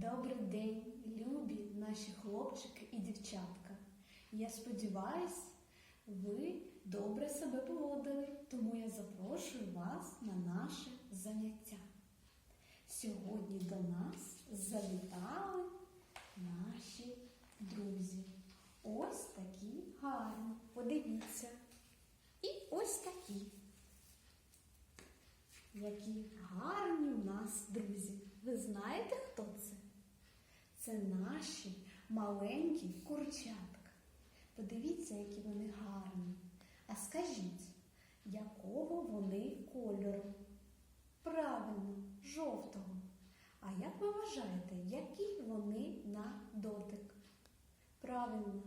Добрий день, любі наші хлопчики і дівчатка. Я сподіваюсь, ви добре себе поводили, тому я запрошую вас на наше заняття. Сьогодні до нас завітали наші друзі. Ось такі гарні. Подивіться. І ось такі. Які гарні у нас друзі. Ви знаєте, хто це? Це наші маленькі курчатка. Подивіться, які вони гарні. А скажіть, якого вони кольору? Правильно, жовтого. А як ви вважаєте, які вони на дотик? Правильно,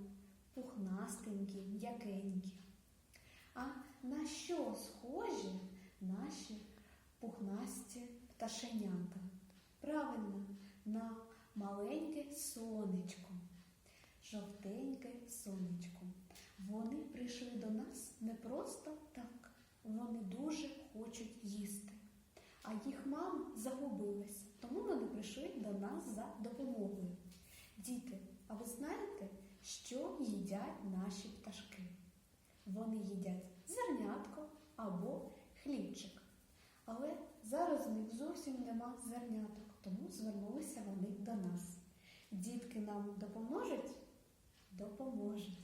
пухнастенькі, м'якенькі. А на що схожі наші пухнасті пташенята? Правильно, на маленьке сонечко, жовтеньке сонечко. Вони прийшли до нас не просто так, вони дуже хочуть їсти. А їх мама загубилась, тому вони прийшли до нас за допомогою. Діти, а ви знаєте, що їдять наші пташки? Вони їдять зернятко або хлібчик. Але зараз у них зовсім нема зерняток, тому звернулися вони до нас. Дітки нам допоможуть? Допоможуть.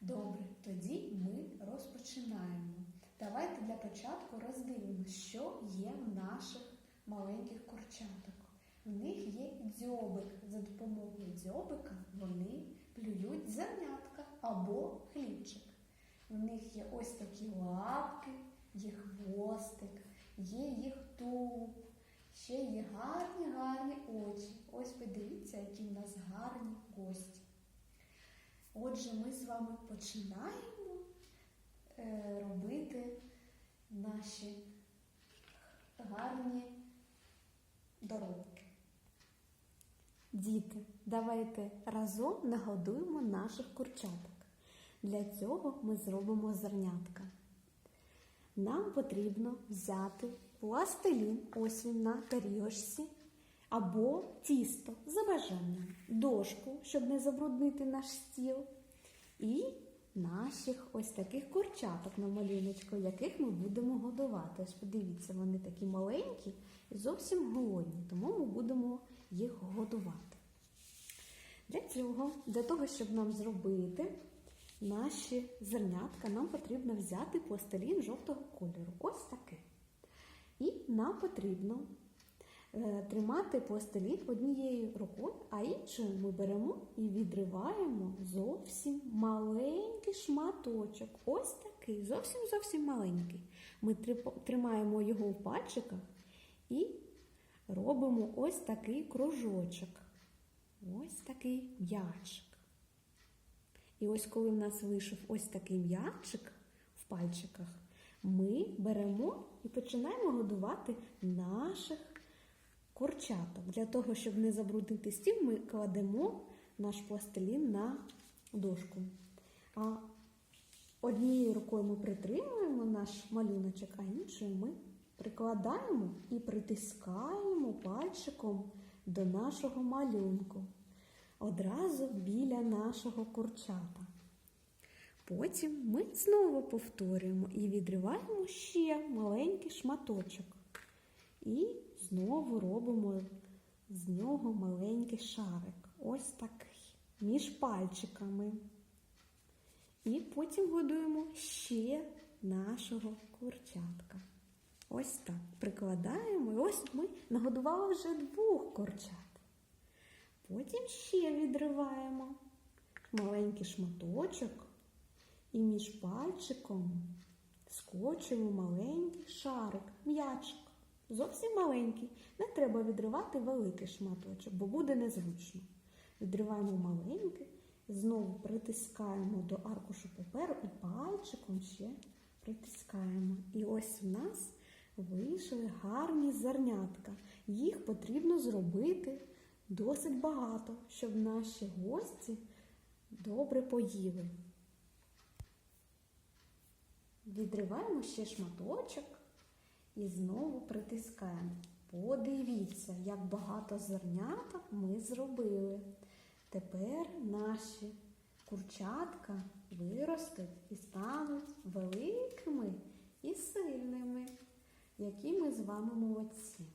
Добре, тоді ми розпочинаємо. Давайте для початку роздивимося, що є в наших маленьких курчаток. В них є дзьобик. За допомогою дзьобика вони плюють зернятка або хлібчик. В них є ось такі лапки, є хвостик, є їх тулуб, ще є гарні гарні очі. Ось подивіться, які в нас гарні гості. Отже, ми з вами починаємо е, робити наші гарні доробки. Діти, давайте разом нагодуємо наших курчаток. Для цього ми зробимо зернятка. Нам потрібно взяти пластилін, ось він на тарілочці, або тісто за бажанням, дошку, щоб не забруднити наш стіл, і наших ось таких курчаток на малюночку, яких ми будемо годувати. Ось подивіться, вони такі маленькі і зовсім голодні, тому ми будемо їх годувати. Для цього, для того, щоб нам зробити наші зернятка, нам потрібно взяти пластилін жовтого кольору. Ось таке. І нам потрібно е, тримати пластилін однією рукою, а іншою ми беремо і відриваємо зовсім маленький шматочок. Ось такий, зовсім зовсім маленький. Ми тримаємо його в пальчиках і робимо ось такий кружочок. Ось такий м'ячик. І ось коли в нас вийшов ось такий м'ячик в пальчиках, ми беремо і починаємо годувати наших курчаток. Для того, щоб не забруднити стіл, ми кладемо наш пластилін на дошку. А однією рукою ми притримуємо наш малюночок, а іншою ми прикладаємо і притискаємо пальчиком до нашого малюнку одразу біля нашого курчата. Потім ми знову повторюємо і відриваємо ще маленький шматочок. І знову робимо з нього маленький шарик. Ось такий, між пальчиками. І потім годуємо ще нашого курчатка. Ось так. Прикладаємо. І ось ми нагодували вже двох курчат. Потім ще відриваємо маленький шматочок і між пальчиком скочуємо маленький шарик, м'ячик. Зовсім маленький. Не треба відривати великий шматочок, бо буде незручно. Відриваємо маленький, знову притискаємо до аркушу паперу і пальчиком ще притискаємо. І ось в нас вийшли гарні зернятка. Їх потрібно зробити досить багато, щоб наші гості добре поїли. Відриваємо ще шматочок і знову притискаємо. Подивіться, як багато зерняток ми зробили. Тепер наші курчатка виростуть і стануть великими і сильними, які ми з вами молодці.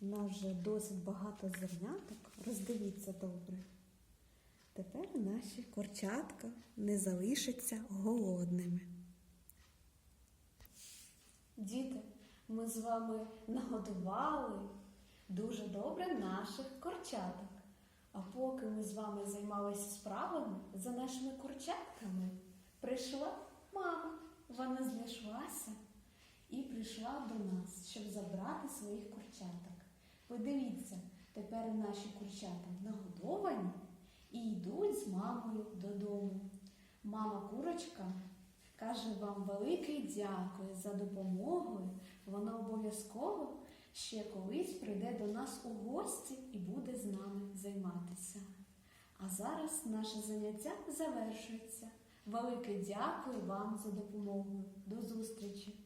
У нас вже досить багато зерняток. Роздивіться добре. Тепер наші курчатка не залишаться голодними. Діти, ми з вами нагодували дуже добре наших курчаток. А поки ми з вами займалися справами за нашими курчатками, прийшла мама. Вона знайшлася і прийшла до нас, щоб забрати своїх курчаток. Подивіться, тепер наші курчата нагодовані і йдуть з мамою додому. Мама курочка каже вам велике дякую за допомогу. Вона обов'язково ще колись прийде до нас у гості і буде з нами займатися. А зараз наше заняття завершується. Велике дякую вам за допомогу. До зустрічі!